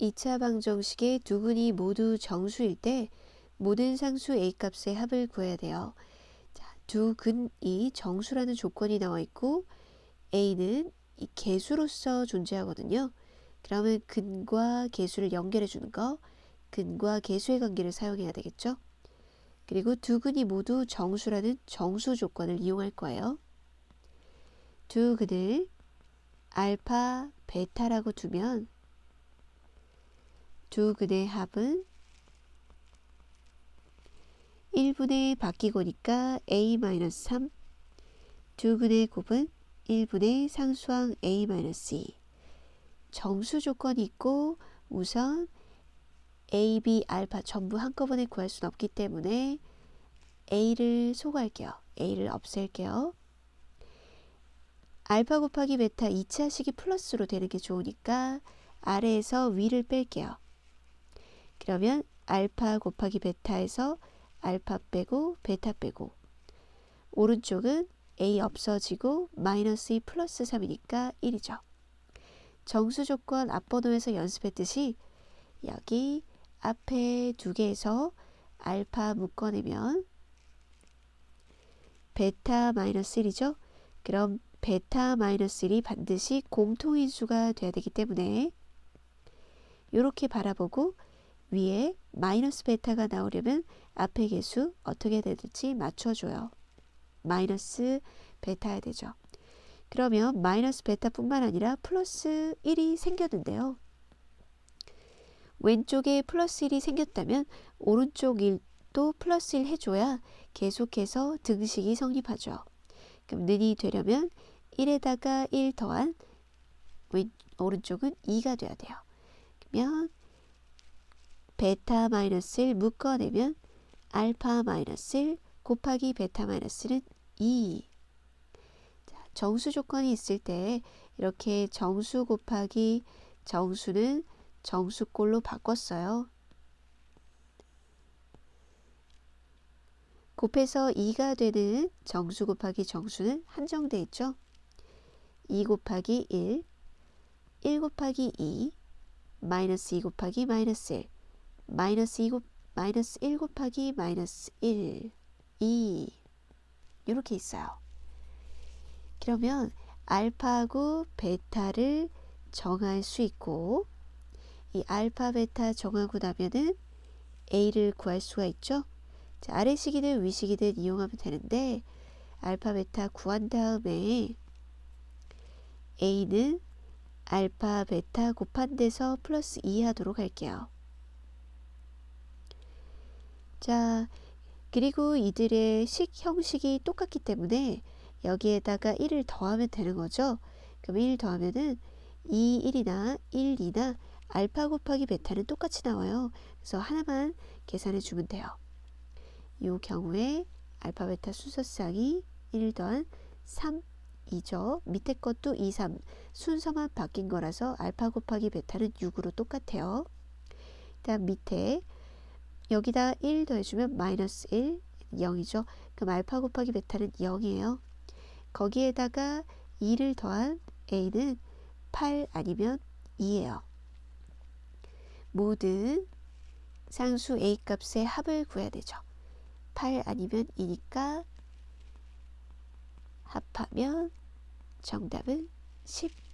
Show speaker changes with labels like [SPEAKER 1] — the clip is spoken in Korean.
[SPEAKER 1] 2차 방정식의 두 근이 모두 정수일 때 모든 상수 A 값의 합을 구해야 돼요. 자, 두 근이 정수라는 조건이 나와 있고 A는 이 개수로서 존재하거든요. 그러면 근과 개수를 연결해 주는 거, 근과 개수의 관계를 사용해야 되겠죠. 그리고 두 근이 모두 정수라는 정수 조건을 이용할 거예요. 두 근을 알파, 베타라고 두면 두 근의 합은 1분의 바뀌고니까 a-3 두 근의 곱은 1분의 상수항 a-2 정수 조건이 있고 우선 a, b, 알파 전부 한꺼번에 구할 수는 없기 때문에 a를 소거할게요. a를 없앨게요. 알파 곱하기 베타 2차식이 플러스로 되는 게 좋으니까 아래에서 위를 뺄게요. 그러면 알파 곱하기 베타에서 알파 빼고 베타 빼고 오른쪽은 a 없어지고 마이너스 2 플러스 3이니까 1이죠. 정수 조건 앞번호에서 연습했듯이 여기 앞에 두 개에서 알파 묶어내면 베타 마이너스 1이죠. 그럼 베타 마이너스 1이 반드시 공통인수가 돼야 되기 때문에 이렇게 바라보고 위에 마이너스 베타가 나오려면 앞에 개수 어떻게 될지 맞춰줘요. 마이너스 베타야 되죠. 그러면 마이너스 베타뿐만 아니라 플러스 1이 생겼는데요. 왼쪽에 플러스 1이 생겼다면 오른쪽 1도 플러스 1 해줘야 계속해서 등식이 성립하죠. 그럼 는이 되려면 1에다가 1 더한 왼, 오른쪽은 2가 돼야 돼요. 그러면 베타 마이너스 1 묶어내면 알파 마이너스 1 곱하기 베타 마이너스 1은 2. 자, 정수 조건이 있을 때 이렇게 정수 곱하기 정수는 정수꼴로 바꿨어요. 곱해서 2가 되는 정수 곱하기 정수는 한정돼 있죠. 2 곱하기 1, 1 곱하기 2, 마이너스 2 곱하기 마이너스 1, 마이너스 2 곱, 마이너스 1 곱하기 마이너스 1, 2 이렇게 있어요. 그러면 알파하고 베타를 정할 수 있고 이 알파 베타 정하고 나면은 A를 구할 수가 있죠. 자, 아래식이든 위식이든 이용하면 되는데 알파 베타 구한 다음에 A는 알파 베타 곱한 데서 플러스 2 하도록 할게요. 자, 그리고 이들의 식 형식이 똑같기 때문에 여기에다가 1을 더하면 되는 거죠. 그럼 1 더하면은 2, 1이나 1, 2나 알파 곱하기 베타는 똑같이 나와요. 그래서 하나만 계산해 주면 돼요. 이 경우에 알파 베타 순서쌍이 1 더한 3 2죠. 밑에 것도 2, 3 순서만 바뀐 거라서 알파 곱하기 베타는 6으로 똑같아요. 다음 밑에 여기다 1 더해주면 마이너스 1 0이죠. 그럼 알파 곱하기 베타는 0이에요. 거기에다가 2를 더한 a는 8 아니면 2예요. 모든 상수 a 값의 합을 구해야 되죠. 8 아니면 2니까 합하면 정답은 10.